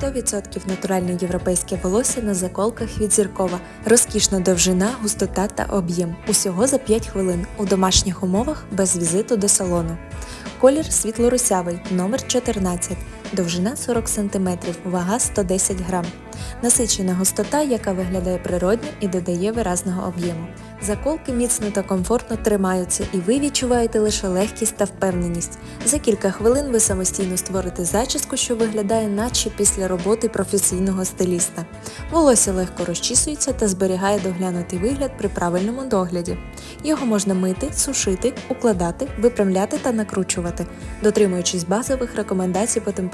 100% натуральне європейське волосся на заколках від зіркова, розкішна довжина, густота та об'єм. Усього за 5 хвилин у домашніх умовах без візиту до салону. Колір світло-русявий, номер 14, довжина 40 см, вага 110 грам. Насичена густота, яка виглядає природньо і додає виразного об'єму. Заколки міцно та комфортно тримаються, і ви відчуваєте лише легкість та впевненість. За кілька хвилин ви самостійно створите зачіску, що виглядає наче після роботи професійного стиліста. Волосся легко розчісується та зберігає доглянутий вигляд при правильному догляді. Його можна мити, сушити, укладати, виправляти та накручувати, дотримуючись базових рекомендацій по